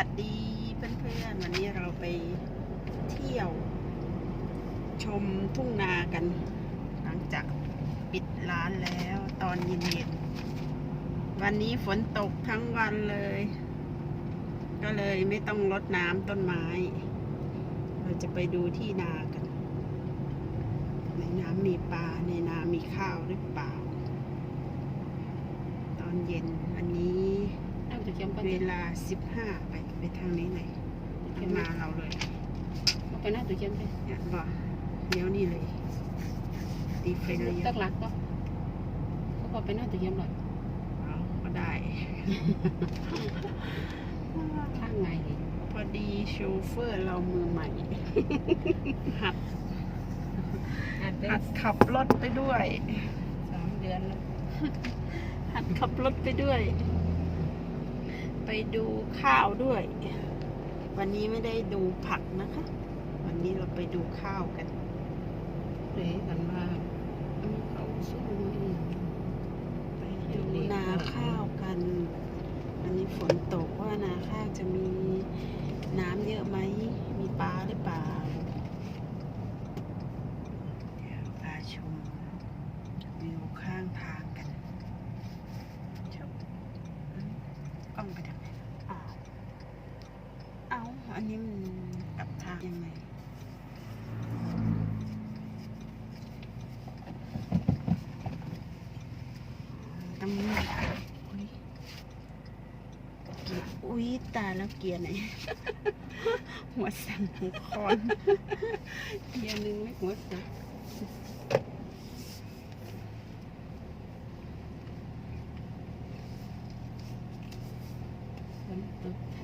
วัสดีเพื่อนๆวันนี้เราไปเที่ยว ชมทุ่งนากัน หลังจากปิดร้านแล้วตอนเย็นๆวันนี้ฝนตกทั้งวันเลย ก็เลยไม่ต้องรดน้ำต้นไม้ เราจะไปดูที่นากัน ในน้ำมีปลาในนามีข้าวหรือเปล่า ตอนเย็นวัน เอาจะเขียมไปเวลา15ไปไปทางนี้ไหนทางนาเราเลยเอาไปหน้าตัวเขียมไปเนี่ยบอกเลี้ยวนี่เลย ตีไฟเลี้ยวตักหลักก็เขาบอกไปหน้าตัวเขียมหน่อยเอาก็ได้ข้างไงดิพอดีโชเฟอร์เรามือใหม่ หัดหัดได้หัดขับรถไปด้วยสามเดือนแล้วหัดขับรถไปด้วยไป ดูข้าวด้วย วันนี้ไม่ได้ดูผักนะคะ วันนี้เราไปดูข้าวกันเฮ้กันว่าอืมเขาสู้ไม่ไปดูนาข้าวกันอันนี้ฝนตกว่านาข้าวจะมีน้ำเยอะไหม มีปลาหรือเปล่า เดี๋ยวพาชมวิวข้างทางกันชมกล้องไปทางไหนอ้าวเอันนี้มันกลับทางยังไงตำรวจอุ๊ยเกียร์อุ้ยตาแล้วเกียร์ไหน หัวสั่นหัวคอนเทียนหนึ่งไม่หัวเสียฝนตกแท